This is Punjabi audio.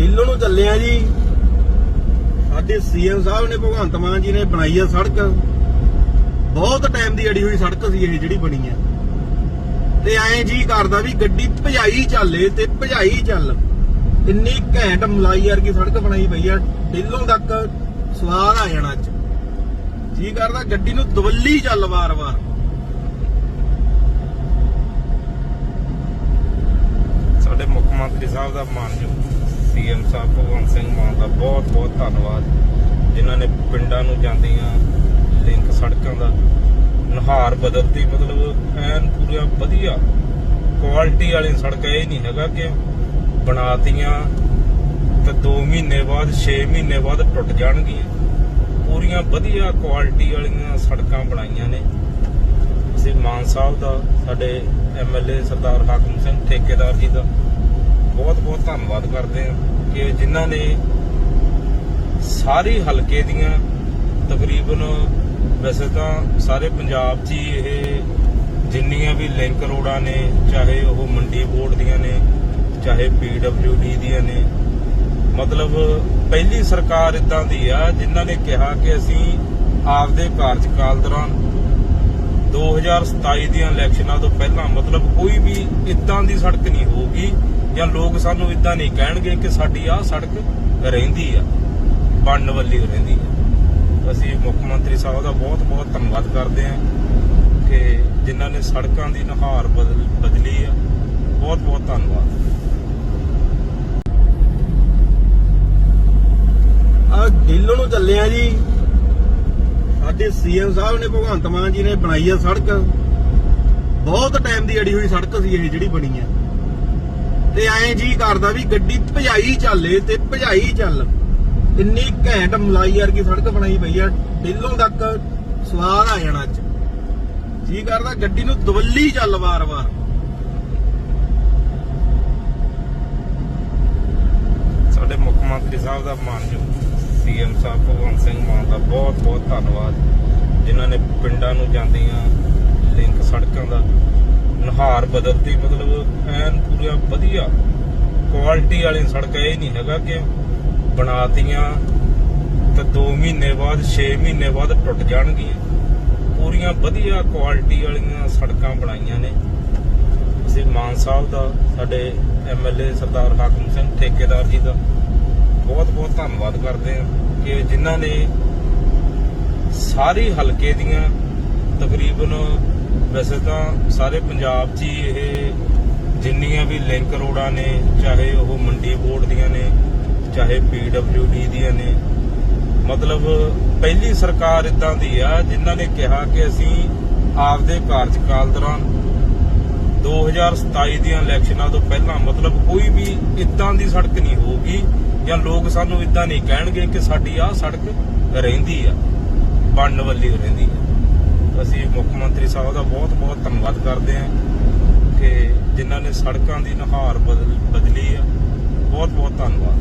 ਢਿੱਲੋਂ ਨੂੰ ਚੱਲੇ ਆ ਜੀ। ਸਾਡੇ ਸੀਐਮ ਸਾਹਿਬ ਨੇ, ਭਗਵੰਤ ਮਾਨ ਜੀ ਨੇ ਬਣਾਈ ਆ ਸੜਕ। ਬਹੁਤ ਟਾਈਮ ਦੀ ਅੜੀ ਹੋਈ ਸੜਕ ਸੀ ਇਹ ਜਿਹੜੀ ਬਣੀ ਆ। ਤੇ ਐਂ ਜੀ ਕਰਦਾ ਵੀ ਗੱਡੀ ਭਜਾਈ ਚੱਲੇ ਤੇ ਭਜਾਈ ਚੱਲ। ਇੰਨੀ ਘੈਂਟ ਮਲਾਈ ਵਰਗੀ ਸੜਕ ਬਣਾਈ ਪਈ ਆ, ਢਿੱਲੋਂ ਤੱਕ ਸਵਾਦ ਆ ਜਾਣਾ ਅੱਜ। ਜੀ ਕਰਦਾ ਗੱਡੀ ਨੂੰ ਦਵੱਲੀ ਚੱਲ ਵਾਰ-ਵਾਰ। ਸਾਡੇ ਮੁੱਖ ਮੰਤਰੀ ਸਾਹਿਬ ਦਾ ਮਾਨਯੋਗ ਸੀਐਮ ਸਾਹਿਬ ਭਗਵੰਤ ਸਿੰਘ ਮਾਨ ਦਾ ਬਹੁਤ ਬਹੁਤ ਧੰਨਵਾਦ। ਜਿਨ੍ਹਾਂ ਨੇ ਪਿੰਡਾਂ ਨੂੰ ਜਾਂਦੀਆਂ ਲਿੰਕ ਸੜਕਾਂ ਦਾ ਨਹਾਰ ਬਦਲਤੀ। ਮਤਲਬ ਐਨ ਪੂਰਾ ਵਧੀਆ ਕੁਆਲਿਟੀ ਵਾਲੀ ਸੜਕ ਇਹ ਨਹੀਂ ਹੈਗਾ ਕਿ ਬਣਾਤੀਆਂ ਤੇ 2 ਮਹੀਨੇ ਬਾਅਦ 6 ਮਹੀਨੇ ਬਾਅਦ ਟੁੱਟ ਜਾਣਗੀਆਂ। ਪੂਰੀਆਂ ਵਧੀਆ ਕੁਆਲਿਟੀ ਵਾਲੀਆਂ ਸੜਕਾਂ ਬਣਾਈਆਂ ਨੇ। ਅਸੀਂ ਮਾਨ ਸਾਹਿਬ ਦਾ, ਸਾਡੇ ਐਮਐਲਏ ਸਰਦਾਰ ਹਾਕਮ ਸਿੰਘ ਠੇਕੇਦਾਰ ਜੀ ਦਾ ਬਹੁਤ ਬਹੁਤ ਧੰਨਵਾਦ ਕਰਦੇ ਹਾਂ। ਕਿ ਜਿਨ੍ਹਾਂ ਨੇ ਸਾਰੇ ਹਲਕੇ ਦੀਆਂ ਤਕਰੀਬਨ ਵੈਸੇ ਤਾਂ ਸਾਰੇ ਪੰਜਾਬ 'ਚ ਹੀ ਇਹ ਜਿੰਨੀਆਂ ਵੀ ਲਿੰਕ ਰੋਡਾਂ ਨੇ, ਚਾਹੇ ਉਹ ਮੰਡੀ ਬੋਰਡ ਦੀਆਂ ਨੇ, ਚਾਹੇ ਪੀਡਬਲਯੂਡੀ ਦੀਆਂ ਨੇ, ਮਤਲਬ ਪਹਿਲੀ ਸਰਕਾਰ ਇਦਾਂ ਦੀ ਆ ਜਿਨ੍ਹਾਂ ਨੇ ਕਿਹਾ ਕਿ ਅਸੀਂ ਆਪਦੇ ਕਾਰਜਕਾਲ ਦੌਰਾਨ 2027 ਦੀਆਂ ਇਲੈਕਸ਼ਨਾਂ ਤੋਂ ਪਹਿਲਾਂ ਮਤਲਬ ਕੋਈ ਵੀ ਇਦਾਂ ਦੀ ਸੜਕ ਨਹੀਂ ਹੋਊਗੀ ਜਾਂ ਲੋਕ ਸਾਨੂੰ ਇਦਾਂ ਨਹੀਂ ਕਹਿਣਗੇ ਕਿ ਸਾਡੀ ਆਹ ਸੜਕ ਰਹਿੰਦੀ ਆ, ਬਣਨ ਵਾਲੀ ਰਹਿੰਦੀ ਆ। ਅਸੀਂ ਮੁੱਖ ਮੰਤਰੀ ਸਾਹਿਬ ਦਾ ਬਹੁਤ ਬਹੁਤ ਧੰਨਵਾਦ ਕਰਦੇ ਹਾਂ ਕਿ ਜਿਨ੍ਹਾਂ ਨੇ ਸੜਕਾਂ ਦੀ ਨੁਹਾਰ ਬਦਲ, ਬਦਲੀ ਆ। ਬਹੁਤ ਬਹੁਤ ਧੰਨਵਾਦ। ਆ ਢਿੱਲੋਂ ਨੂੰ ਚੱਲੇ ਆ ਜੀ। ਸਾਡੇ ਸੀਐਮ ਸਾਹਿਬ ਨੇ, ਭਗਵੰਤ ਮਾਨ ਜੀ ਨੇ ਬਣਾਈ ਆ ਸੜਕ। ਬਹੁਤ ਟਾਈਮ ਦੀ ਅੜੀ ਹੋਈ ਸੜਕ ਸੀ ਇਹ ਜਿਹੜੀ ਬਣੀ ਆ। ਤੇ ਐਂ ਜੀ ਕਰਦਾ ਵੀ ਗੱਡੀ ਭਜਾਈ ਚੱਲੇ ਤੇ ਭਜਾਈ ਚੱਲ। ਇੰਨੀ ਘੈਂਟ ਮਲਾਈ ਵਰਗੀ ਸੜਕ ਬਣਾਈ ਪਈ ਆ ਢਿੱਲੋਂ ਤੱਕ ਸਵਾਦ ਆ ਜਾਣਾ ਅੱਜ। ਜੀ ਕਰਦਾ ਗੱਡੀ ਨੂੰ ਦਵੱਲੀ ਚੱਲ ਵਾਰ-ਵਾਰ। ਸਾਡੇ ਮੁੱਖ ਮੰਤਰੀ ਸਾਹਿਬ ਦਾ ਮਾਨਯੋਗ ਸੀਐਮ ਭਗਵੰਤ ਸਿੰਘ ਮਾਨ ਦਾ ਬਹੁਤ ਬਹੁਤ ਧੰਨਵਾਦ। ਜਿਨ੍ਹਾਂ ਨੇ ਪਿੰਡਾਂ ਨੂੰ ਜਾਂਦੀਆਂ ਲਿੰਕ ਸੜਕਾਂ ਦਾ ਨਹਾਰ ਬਦਲਤੀ। ਮਤਲਬ ਐਨ ਪੂਰਾ ਵਧੀਆ ਕੁਆਲਿਟੀ ਵਾਲੀ ਸੜਕ ਇਹ ਨਹੀਂ ਹੈਗਾ ਕਿ ਬਣਾਤੀਆਂ ਤੇ 2 ਮਹੀਨੇ ਬਾਅਦ 6 ਮਹੀਨੇ ਬਾਅਦ ਟੁੱਟ ਜਾਣਗੀਆਂ। ਪੂਰੀਆਂ ਵਧੀਆ ਕੁਆਲਿਟੀ ਵਾਲੀਆਂ ਸੜਕਾਂ ਬਣਾਈਆਂ ਨੇ। ਅਸੀਂ ਮਾਨ ਸਾਹਿਬ ਦਾ, ਸਾਡੇ ਐਮਐਲਏ ਸਰਦਾਰ ਹਾਕਮ ਸਿੰਘ ਠੇਕੇਦਾਰ ਜੀ ਦਾ ਬਹੁਤ ਬਹੁਤ ਧੰਨਵਾਦ ਕਰਦੇ ਹਾਂ ਕਿ ਜਿਨ੍ਹਾਂ ਨੇ ਸਾਰੇ ਹਲਕੇ ਦੀਆਂ ਤਕਰੀਬਨ ਵੈਸੇ ਤਾਂ ਸਾਰੇ ਪੰਜਾਬ 'ਚ ਹੀ ਇਹ ਜਿੰਨੀਆਂ ਵੀ ਲਿੰਕ ਰੋਡਾਂ ਨੇ, ਚਾਹੇ ਉਹ ਮੰਡੀ ਬੋਰਡ ਦੀਆਂ ਨੇ, ਚਾਹੇ ਪੀਡਬਲਯੂਡੀ ਦੀਆਂ ਨੇ, ਮਤਲਬ ਪਹਿਲੀ ਸਰਕਾਰ ਇਦਾਂ ਦੀ ਆ ਜਿਨ੍ਹਾਂ ਨੇ ਕਿਹਾ ਕਿ ਅਸੀਂ ਆਪਦੇ ਕਾਰਜਕਾਲ ਦੌਰਾਨ 2027 ਦੀਆਂ ਇਲੈਕਸ਼ਨਾਂ ਤੋਂ ਪਹਿਲਾਂ ਮਤਲਬ ਕੋਈ ਵੀ ਇਦਾਂ ਦੀ ਸੜਕ ਨਹੀਂ ਹੋਊਗੀ ਜਾਂ ਲੋਕ ਸਾਨੂੰ ਇਦਾਂ ਨਹੀਂ ਕਹਿਣਗੇ ਕਿ ਸਾਡੀ ਆਹ ਸੜਕ ਰਹਿੰਦੀ ਆ, ਬਣਨ ਵਾਲੀ ਰਹਿੰਦੀ ਆ। ਅਸੀਂ ਮੁੱਖ ਮੰਤਰੀ ਸਾਹਿਬ ਦਾ ਬਹੁਤ ਬਹੁਤ ਧੰਨਵਾਦ ਕਰਦੇ ਹਾਂ ਕਿ ਜਿਨ੍ਹਾਂ ਨੇ ਸੜਕਾਂ ਦੀ ਨੁਹਾਰ ਬਦਲ, ਬਦਲੀ ਆ। ਬਹੁਤ ਬਹੁਤ ਧੰਨਵਾਦ।